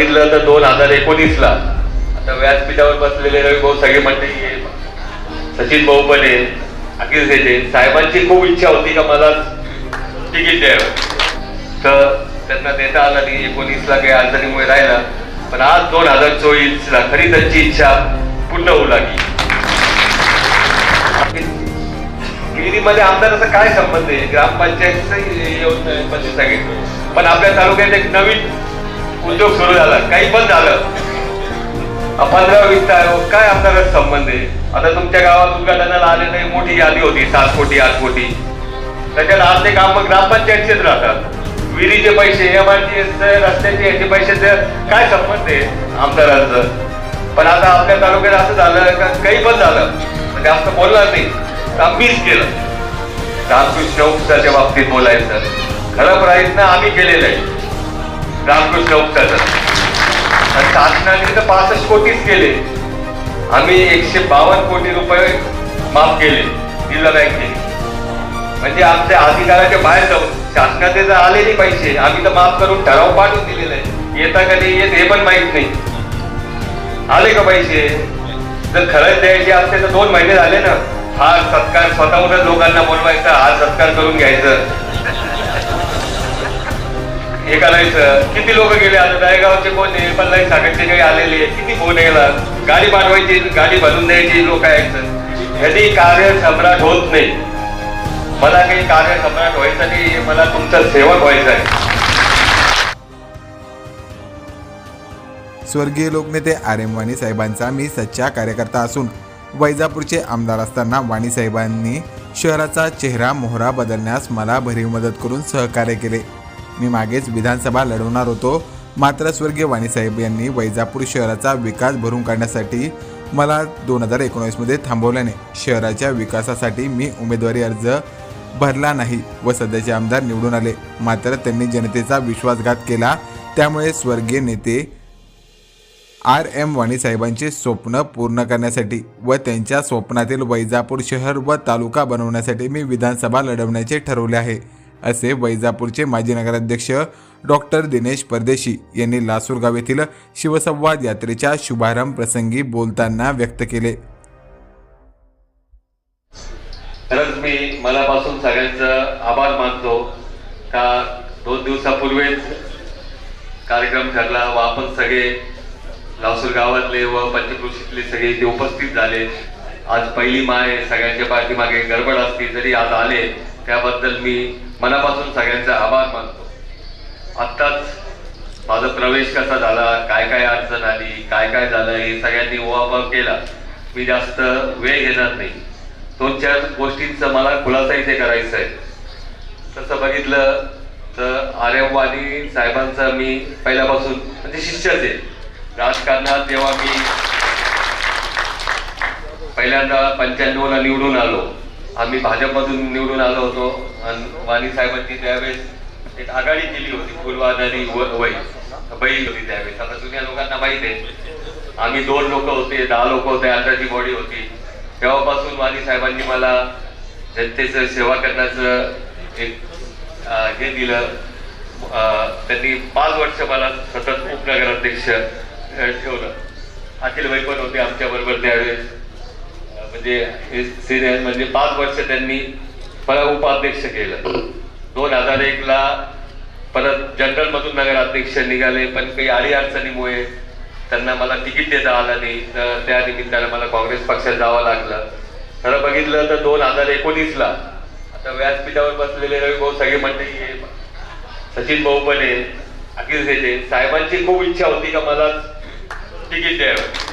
बघितलं तर दोन हजार एकोणीसला. आता व्यासपीठावर बसलेले रवी भाऊ सगळे मंडळी सचिन भाऊ पण आहे अखिल सेठे साहेबांची खूप इच्छा होती का मला तिकीट द्यावं तर त्यांना देता आला नाही. एकोणीसला काही अडचणीमुळे राहिला. पण आज दोन हजार चोवीसला खरी त्यांची इच्छा पूर्ण होऊ लागली. गिरीमध्ये आमदाराचा काय संबंध आहे? ग्रामपंचायतचं येऊन सांगितलं. पण आपल्या तालुक्यात एक नवीन उद्योग सुरू झाला काही पण झालं. पंधरा वीस हो, काय आपल्याला संबंध आहे? आता तुमच्या गावात उद्घाटनाला आले नाही मोठी यादी होती सात कोटी आठ कोटी. त्याच्यात आज ते काम ग्रामपंचायतचेच राहतात. विहिरीचे पैसे एम आर टी रस्त्याचे याचे पैशाचे काय संबंध आहे आमदारांचं? पण आता आपल्या तालुक्यात असं झालं का काही पण झालं. म्हणजे जास्त बोलणार नाही. काम मीच केलं. रामकृष्ण उपसाच्या बाबतीत बोलायचं. खरं प्रयत्न आम्ही केलेला आहे रामकृष्ण उपचार आणि शासनाने तर पासष्ट कोटीच केले. आम्ही एकशे बावन्न कोटी रुपये माफ केले जिल्हा बँकेने. म्हणजे आमच्या अधिकाराच्या बाहेर जाऊन शासनाचे जर आलेले पैसे आम्ही तर माफ करून ठराव पाठवून दिलेला आहे येता का नाही येत हे पण माहीत नाही. आले का पैसे? जर खरंच द्यायचे असते तर दोन महिने झाले ना. हा सत्कार स्वतःहूनच लोकांना बोलवायचा हा सत्कार करून घ्यायचं. हे करायचं. किती लोक गेले आता? दहेगावचे कोण आहे? पल्लाई साखरचे काही आलेले किती फोन गेला गाडी पाठवायची गाडी भरून द्यायची लोक आहेत ह्याची कार्य सम्राट होत नाही. मला काही कार्य सम्राट व्हायचं नाही मला तुमचा सेवक व्हायचं आहे. स्वर्गीय लोकनेते आर एम वाणी साहेबांचा मी सच्चा कार्यकर्ता असून वैजापूरचे आमदार असताना वाणी साहेबांनी शहराचा चेहरा मोहरा बदलण्यास मला भरीव मदत करून सहकार्य केले. मी मागेच विधानसभा लढवणार होतो. मात्र स्वर्गीय वाणीसाहेब यांनी वैजापूर शहराचा विकास भरून काढण्यासाठी मला दोन हजार एकोणीसमध्ये थांबवल्याने शहराच्या विकासासाठी मी उमेदवारी अर्ज भरला नाही व सध्याचे आमदार निवडून आले. मात्र त्यांनी जनतेचा विश्वासघात केला. त्यामुळे स्वर्गीय नेते आर एम वाणीसाहेबांचे स्वप्न पूर्ण करण्यासाठी व त्यांच्या स्वप्नातील वैजापूर शहर व तालुका बनवण्यासाठी मी विधानसभा लढवण्याचे ठरवले आहे. असे वैजापूरचे माजी नगराध्यक्ष डॉक्टर दिनेश परदेशी यांनी लासूरगाव येथील शिवसंवाद यात्रेच्या शुभारंभ प्रसंगी बोलताना व्यक्त केले. खरंच मी मनापासून सगळ्यांचं आभार मानतो का दोन दिवसापूर्वीच कार्यक्रम ठरला व आपण सगळे लासूर गावातले व पंचकृषीतले सगळे इथे उपस्थित झाले. आज पहिली माय सगळ्यांच्या पाठीमागे गडबड असली जरी आज आले त्याबद्दल मी मनापासून सगळ्यांचा आभार मानतो. आत्ताच माझा प्रवेश कसा झाला काय काय अडचण आली काय काय झालं हे सगळ्यांनी ओवापर केला. मी जास्त वेळ घेणार नाही. दोन चार गोष्टींचं मला खुलासा इथे करायचं आहे. तसं बघितलं तर आर्यवादी साहेबांचा मी पहिल्यापासून म्हणजे शिष्यच आहे. राजकारणात जेव्हा मी पहिल्यांदा पंच्याण्णवला निवडून आलो आम्ही भाजपमधून निवडून आलो होतो. आणि वाणी साहेबांनी त्यावेळेस एक आघाडी केली होती. फुलवादारी वय बैल होती त्यावेळेस. आता जुन्या लोकांना माहीत आहे. आम्ही दोन लोक होते दहा लोक होते अठराची बॉडी होती. तेव्हापासून वाणी साहेबांनी मला जनतेचं सेवा करण्याचं एक हे दिलं. त्यांनी पाच वर्ष मला सतत उपनगराध्यक्ष ठेवलं. अखिल भाई पण होते आमच्या बरोबर त्यावेळेस. म्हणजे सिनियर म्हणजे पाच वर्ष त्यांनी मला उपाध्यक्ष केलं. दोन हजार एक ला परत जनरल मधून नगराध्यक्ष निघाले पण काही अडीअडचणीमुळे त्यांना मला तिकीट देता आलं नाही. तर त्या निमित्तानं मला काँग्रेस पक्षात जावं लागलं. खरं बघितलं तर दोन हजार एकोणीसला आता व्यासपीठावर बसलेले रवी भाऊ सगळे म्हणते सचिन भाऊ पण आहे अखिल सेठे साहेबांची खूप इच्छा होती का मला तिकीट द्यावं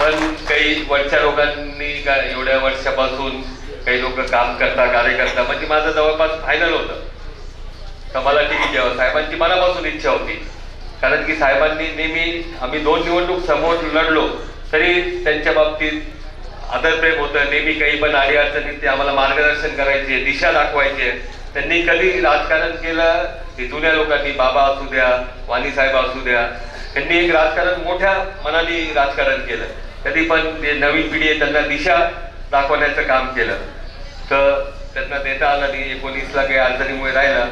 पण काही वरच्या लोकांनी का एवढ्या वर्षापासून काही लोक काम करता कार्य करता म्हणजे माझं जवळपास फायनल होतं. तर मला तिकीट द्यावं हो, साहेबांची मनापासून इच्छा होती. कारण की साहेबांनी नेहमी आम्ही दोन निवडणूक समोर लढलो तरी त्यांच्या बाबतीत आदरप्रेम होतं. नेहमी काही पण आडी अडचणीत ते आम्हाला मार्गदर्शन करायचे दिशा दाखवायचे. त्यांनी कधी राजकारण केलं की जुन्या लोकांनी बाबा असू द्या वाणी साहेब असू द्या त्यांनी एक राजकारण मोठ्या मनाने राजकारण केलं. तरी पण जे नवीन पिढी आहे त्यांना दिशा दाखवण्याचं काम केलं. तर त्यांना देता आलं नाही. एकोणीसला काही अडचणीमुळे राहिला.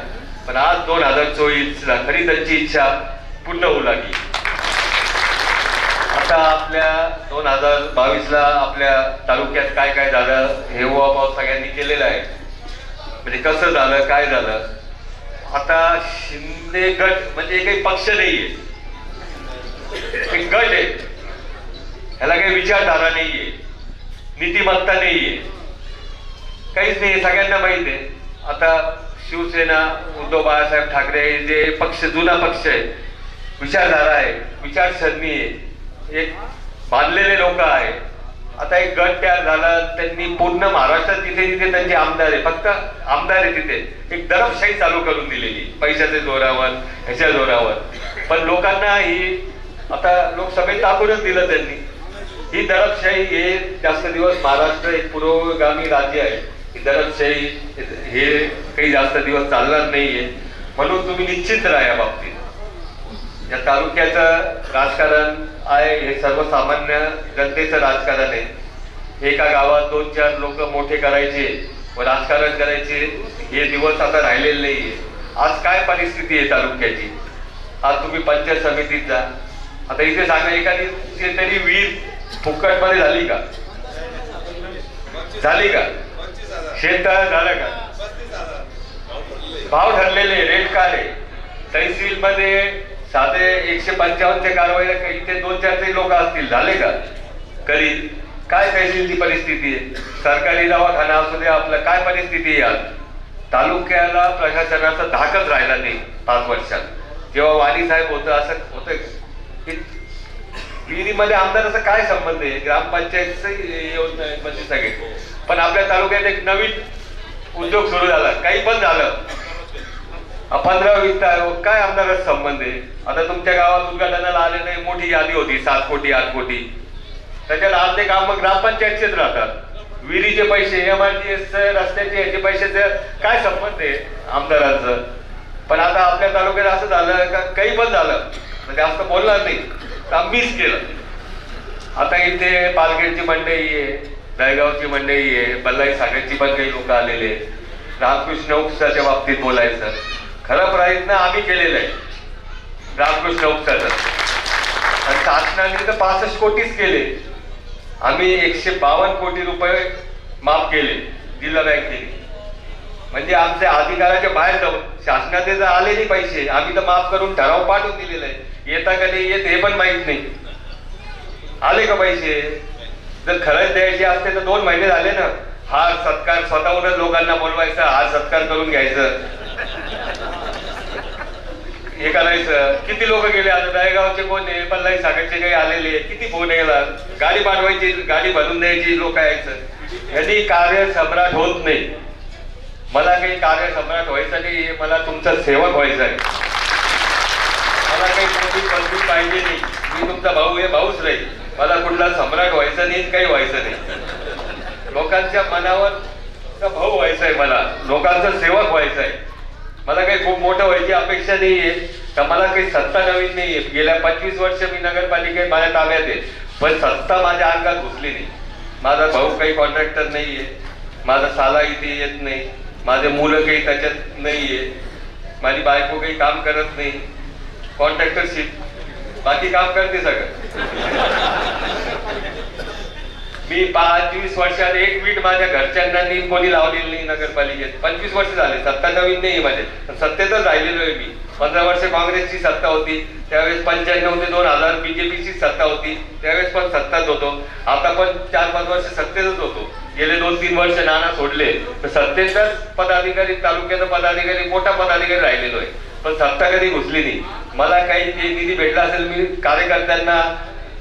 पण आज दोन हजार चोवीसला खरी त्यांची इच्छा पूर्ण होऊ लागली. आता आपल्या दोन हजार बावीसला आपल्या तालुक्यात काय काय झालं हे उहाभाव सगळ्यांनी केलेलं आहे. म्हणजे कसं झालं काय झालं? आता शिंदे गट म्हणजे काही पक्ष नाहीये. आहे गट आहे. ह्याला काही विचारधारा नाहीये. नीतिमत्ता नाहीये. काहीच नाही सगळ्यांना माहीत आहे. आता शिवसेना उद्धव बाळासाहेब ठाकरे हे जे पक्ष जुना पक्ष आहे विचारधारा आहे विचारसरणी आहे एक बांधलेले लोक आहे. आता एक गट तयार झाला त्यांनी पूर्ण महाराष्ट्रात तिथे तिथे त्यांचे आमदार आहे. फक्त आमदार आहे तिथे. एक दरपशाही चालू करून दिलेली पैशाच्या जोरावर ह्याच्या जोरावर. पण लोकांना ही आता लोकसभेत टाकूनच दिलं त्यांनी. ही दडपशाही हे जास्त दिवस महाराष्ट्र एक पुरोगामी राज्य आहे. ही दडपशाही हे काही जास्त दिवस चालणार नाहीये. म्हणून तुम्ही निश्चित राहा या बाबतीत. या तालुक्याचं राजकारण आहे हे सर्वसामान्य जनतेचं राजकारण आहे. एका गावात दोन चार लोक मोठे करायचे व राजकारण करायचे हे दिवस आता राहिलेले नाहीये. आज काय परिस्थिती आहे तालुक्याची? आज तुम्ही पंचायत समितीत जा. आता इथे सांगा एखादी तरी वीर फुकटमध्ये झाली का? झाली का? शेततळ झालं का? भाव ठरलेले रेट काय आहे? तहसील मध्ये साधे एकशे पंचावन्नचे कारवाई इथे दोन चारचे लोक असतील. झाले का? कधी काय तहसीलची परिस्थिती आहे? सरकारी दवाखाना असू दे आपलं काय परिस्थिती आहे आज तालुक्याला प्रशासनाचा धाकच राहिला नाही पाच वर्षात. जेव्हा वाणी साहेब होतं असं होतं विहिरीमध्ये आमदाराचा काय संबंध आहे? ग्रामपंचायतच योजना म्हणजे सगळे. पण आपल्या तालुक्यात एक नवीन उद्योग सुरू झाला. काही पण झालं. पंधरा वीस काय आमदाराचा संबंध आहे? आता तुमच्या गावात उद्घाटनाला आले नाही मोठी यादी होती सात कोटी आठ कोटी. त्याच्यात अर्धे काम ग्रामपंचायतचेच राहतात. विहिरीचे पैसे एम आर जी एस रस्त्याचे याचे पैशाचे काय संबंध आहे आमदारांचं? पण आता आपल्या तालुक्यात असं झालं का काही पण झालं. म्हणजे जास्त बोलणार नाही. तर मीच केलं. आता इथे पालखेडची मंडई आहे दळगावची मंडई आहे बल्लाई सागरची पण काही लोक आलेले आहेत. रामकृष्ण उपसाच्या बाबतीत बोलायचं. खरा प्रयत्न आम्ही केलेला आहे रामकृष्ण उपसाचा. आणि शासनाने तर पासष्ट कोटीच केले. आम्ही एकशे बावन्न कोटी रुपये माफ केले जिल्हा बँकेने. म्हणजे आमच्या अधिकाराच्या बाहेर जाऊन शासनाचे जर आले नाही पैसे आम्ही तर माफ करून ठराव पाठवून दिलेला आहे. येता का नाही येत हे पण माहीत नाही. आले का पैसे? जर खरंच द्यायचे असते तर दोन महिने झाले ना. हा सत्कार स्वतःहूनच लोकांना बोलवायचा हा सत्कार करून घ्यायचं. हे करायचं. किती लोक गेले? आता दहेगावचे कोण आहे? पल्लाई सागरचे काही आलेले किती फोन गेला गाडी पाठवायची गाडी भरून द्यायची लोक यायचं. यांनी कार्य सम्राट होत नाही. मला काही कार्य सम्राट व्हायचं नाही मला तुमचा सेवक व्हायचा आहे. मला काही मोठी पदवी पाहिजे नाही. मी तुमचा भाऊ हे भाऊच राहील मला कुठला सम्राट व्हायचं नाही काही व्हायचं नाही. लोकांच्या मनावर भाऊ व्हायचा आहे मला. लोकांचा सेवक व्हायचा आहे. मला काही खूप मोठं व्हायची अपेक्षा नाही आहे. तर मला काही सत्ता नवीन नाही आहे. गेल्या पंचवीस वर्ष मी नगरपालिकेत माझ्या ताब्यात आहे. पण सत्ता माझ्या अंगात घुसली नाही. माझा भाऊ काही कॉन्ट्रॅक्टर नाही आहे. माझा साला इथे येत नाही. माझे मुलं काही त्याच्यात नाहीये. माझी बायको काही काम करत नाही. कॉन्ट्रॅक्टरशिप बाकी काम करते सगळं. मी पाचवीस वर्षात एक वीट माझ्या घरच्यांना कोणी लावलेली नाही नगरपालिकेत. पंचवीस वर्ष झाले. सत्ता नवीन नाही माझे सत्तेतच राहिलेलो आहे मी. पंधरा वर्ष काँग्रेसची सत्ता होती. त्यावेळेस पंच्याण्णव ते दोन हजार बीजेपीची सत्ता होती. त्यावेळेस पण सत्ताच होतो. आता पण चार पाच वर्ष सत्तेतच होतो. गेले दोन तीन वर्ष नाना सोडले. तर सत्तेतच पदाधिकारी तालुक्याचा पदाधिकारी मोठा पदाधिकारी राहिलेलो आहे. पण सत्ता कधी घुसली नाही. मला काही जे निधी भेटला असेल मी कार्यकर्त्यांना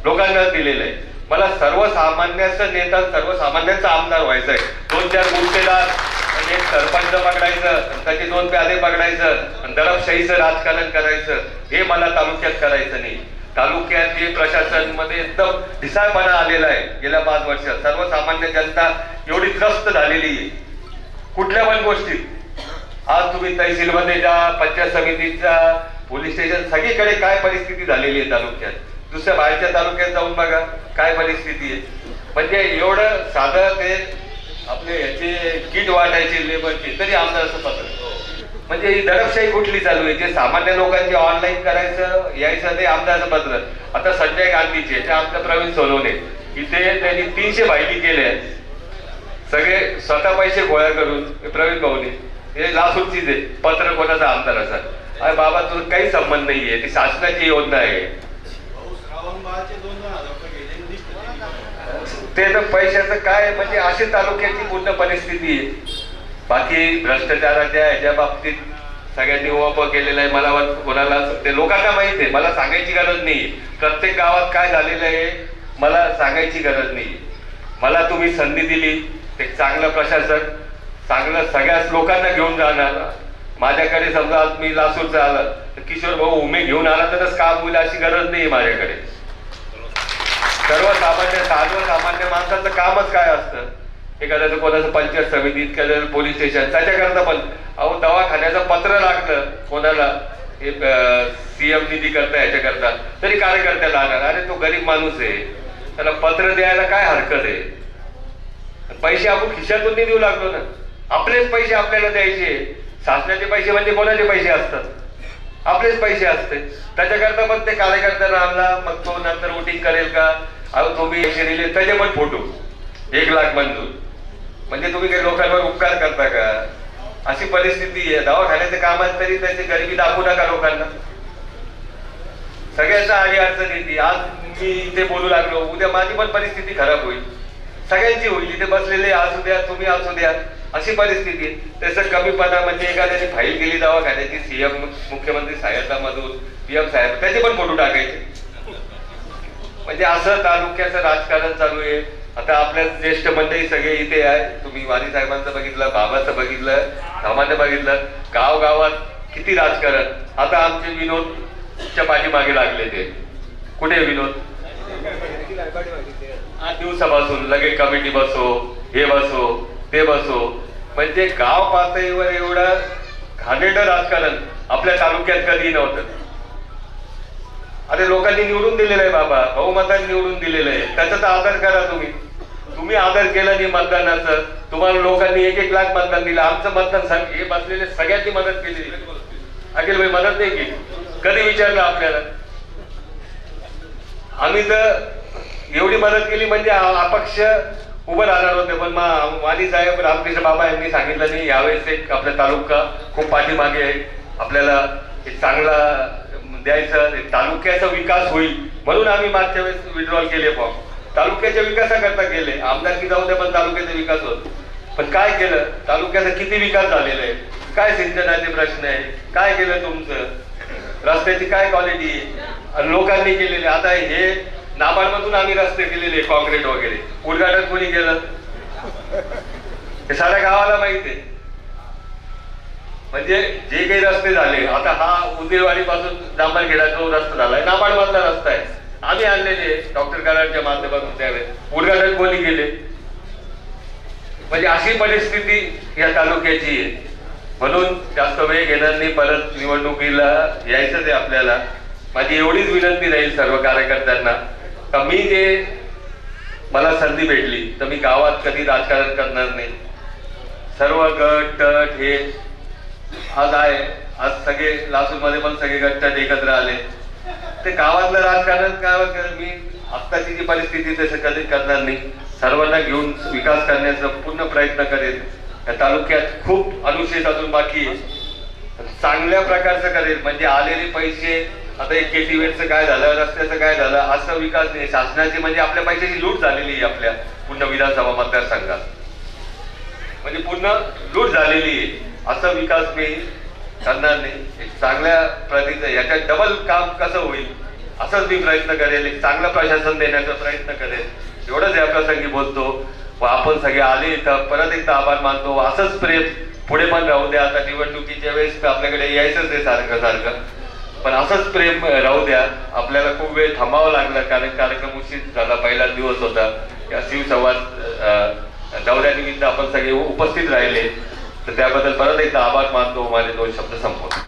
लोकांना दिलेलं आहे. मला सर्वसामान्याचा नेता सर्वसामान्यांचा आमदार व्हायचा आहे. दोन चार गुंतेदार एक सरपंच पकडायचं त्याचे दोन प्यादे पकडायचं दरबशाहीचं दडपशाहीचं राजकारण करायचं हे मला तालुक्यात करायचं नाही. तालुक्यात प्रशासनमध्ये एकदम ढिसाळपणा आलेला आहे. गेल्या पाच वर्षात सर्वसामान्य जनता एवढी त्रस्त झालेली आहे. कुठल्या पण गोष्टीत. आज तुम्ही तहसीलमध्ये जा पंचायत समितीचा पोलीस स्टेशन सगळीकडे काय परिस्थिती झालेली आहे तालुक्यात? दुसऱ्या बाहेरच्या तालुक्यात जाऊन बघा काय परिस्थिती आहे. म्हणजे एवढं साधं ते आपले याचे किट वाटायचे लेबरचे तरी आमदार असं पत्र. म्हणजे ही दडपशाही कुठली चालू आहे? जे सामान्य लोकांचे ऑनलाईन करायचं यायचं ते आमदारचं पत्र आता संजय गांधीचे ते आमचं प्रवीण सोनवणे. इथे त्यांनी तीनशे फायली केल्या सगळे स्वतः पैसे गोळा करून प्रवीण भाऊने. हे लासूरचीच आहे. पत्र कोणाचा आमदार असा अरे बाबा तुझं काही संबंध नाहीये. ती शासनाची योजना आहे. ते तर पैशाचं काय म्हणजे अशी तालुक्याची पूर्ण परिस्थिती आहे. बाकी भ्रष्टाचाराच्या ह्याच्या बाबतीत सगळ्यांनी उप केलेला आहे. मला वाटतं कोणाला ते लोकांना माहिती आहे. मला सांगायची गरज नाही प्रत्येक गावात काय झालेलं आहे मला सांगायची गरज नाही मला तुम्ही संधी दिली. एक चांगलं प्रशासन चांगलं सगळ्याच लोकांना घेऊन जाणार. माझ्याकडे समजा आज मी लासूरचं आलं तर किशोर भाऊ उमे घेऊन आला तरच काम होईल अशी गरज नाही माझ्याकडे. सर्वसामान्य सर्वसामान्य माणसाचं कामच काय असतं? एखाद्याचं कोणाचं पंचायत समितीत एखाद्याचं पोलीस स्टेशन त्याच्याकरता पण अहो दवाखान्याचं पत्र लागलं कोणाला हे सीएम निधी करता याच्याकरता तरी कार्यकर्त्या लागणार. अरे तो गरीब माणूस आहे. त्याला पत्र द्यायला काय हरकत आहे? पैसे आपण खिशातून नाही देऊ लागलो ना. आपलेच पैसे आपल्याला द्यायचे. शासनाचे पैसे म्हणजे कोणाचे पैसे असतात? आपलेच पैसे असते. त्याच्याकरता पण ते कार्यकर्त्यांना आणला मग तो नंतर वोटिंग करेल का? अहो तुम्ही पैसे दिले त्याचे पण फोटो एक लाख मंजूर म्हणजे तुम्ही काही लोकांवर उपकार करता का? अशी परिस्थिती आहे. दवाखान्याचे काम आहे तरी त्याची गरिबी दाखवू नका लोकांना. सगळ्यांच्या आडी अडचण येते. आज मी इथे बोलू लागलो. उद्या माझी पण परिस्थिती खराब होईल. सगळ्यांची होईल. इथे बसलेले असू द्या तुम्ही असू द्या. अशी परिस्थिती त्याचं कमीपणा म्हणजे एखाद्याने फाईल केली दवाखान्याची सीएम मुख्यमंत्री सहायता मधून पीएम साहेब त्याचे पण फोटो टाकायचे. म्हणजे असं तालुक्याचं राजकारण चालू आहे. आता आपल्या ज्येष्ठ मंडळी सगळे इथे आहे. तुम्ही वाणी साहेबांचं बघितलं बाबाचं बघितलं सामान्य बघितलं. गाव गावात किती राजकारण. आता आमचे विनोदच्या पाठीमागे लागले ते. कुठे विनोद? आठ दिवसापासून लगेच कमिटी बसो हे बसो ते बसो. म्हणजे गाव पातळीवर एवढं घाणेड राजकारण आपल्या तालुक्यात कधी नव्हतं. अरे लोकांनी निवडून दिलेलं आहे बाबा. बहुमतांनी निवडून दिलेलं आहे. त्याचा तर आदर करा तुम्ही. तुम्ही आदर केला नाही मतदानाचं. तुम्हाला लोकांनी एक एक लाख मतदान दिलं. आमचं मतदान हे बसलेले सगळ्यांनी मदत केली. अखिल भाई मदत नाही केली. कधी विचारलं आपल्याला? आम्ही तर एवढी मदत केली म्हणजे अपक्ष उभं राहणार होते पण मग साहेब रामकृष्ण बाबा यांनी सांगितलं नाही यावेळेस एक आपला तालुका खूप पाठीमागे आहे. आपल्याला एक चांगला द्यायचं तालुक्याचा विकास होईल. म्हणून आम्ही मागच्या वेळेस विड्रॉल केले फॉर्म तालुक्याच्या विकासाकरता गेले आमदारकी जाऊ द्या पण तालुक्याचा विकास होत. पण काय केलं? तालुक्याचा किती विकास झालेला आहे? काय सिंचनाचे प्रश्न आहे? काय केलं तुमचं? रस्त्याची काय क्वालिटी आहे? लोकांनी केलेले. आता हे नाबार्ड मधून आम्ही रस्ते केलेले कॉन्क्रीट वगैरे. उद्घाटन कोणी केलं? हे साऱ्या गावाला माहिती आहे. म्हणजे जे काही रस्ते झाले आता हा उदयवाडी पासून जांभरखेडा जो रस्ता झालाय नाबार्ड मधला रस्ता आहे. आम्ही आणलेले डॉक्टर कराडच्या माध्यमातून त्यावेळेस उद्घाटन कोणी केले? म्हणजे अशी परिस्थिती या तालुक्याची आहे. म्हणून जास्त वेळ घेणार नाही परत निवडणुकीला यायचंच आहे आपल्याला. माझी एवढीच विनंती राहील सर्व कार्यकर्त्यांना. का मी जे मला संधी भेटली तर मी गावात कधी राजकारण करणार नाही. सर्व गट तट हे आज आहे. आज सगळे लासूरमध्ये पण सगळे गट तट एकत्र आले. ते गावातलं राजकारण काय मी आत्ताची जी परिस्थिती तसं कधी करणार नाही. सर्वांना घेऊन विकास करण्याचा पूर्ण प्रयत्न करेल या तालुक्यात खूप अनुशेष अजून बाकी चांगल्या प्रकारचं करेल म्हणजे आलेले पैसे आता एक केटीवेटचं काय झालं रस्त्याचं काय झालं असं विकास नाही. शासनाची म्हणजे आपल्या पैशाची लूट झालेली आहे आपल्या पूर्ण विधानसभा मतदारसंघात. म्हणजे पूर्ण लूट झालेली आहे. असं विकास मी करणार नाही एक चांगल्या प्रतीचं याच्यात डबल काम कसं होईल असंच मी प्रयत्न करेल एक चांगलं प्रशासन देण्याचा प्रयत्न करेल. एवढंच या प्रसंगी बोलतो. व आपण सगळे आले इथं परत एकदा आभार मानतो. असंच प्रेम पुढे पण राहू द्या. आता निवडणुकीच्या वेळेस आपल्याकडे यायचंच आहे सारखं सारखं. पण असंच प्रेम राहू द्या. आपल्याला खूप वेळ थांबावं लागलं. कारण कार्यक्रम उशीर झाला. पहिला दिवस होता. या शिवसंवाद दौऱ्यानिमित्त आपण सगळे उपस्थित राहिले. तर त्याबद्दल परत एकदा आभार मानतो. माझे दोन शब्द संपवतो.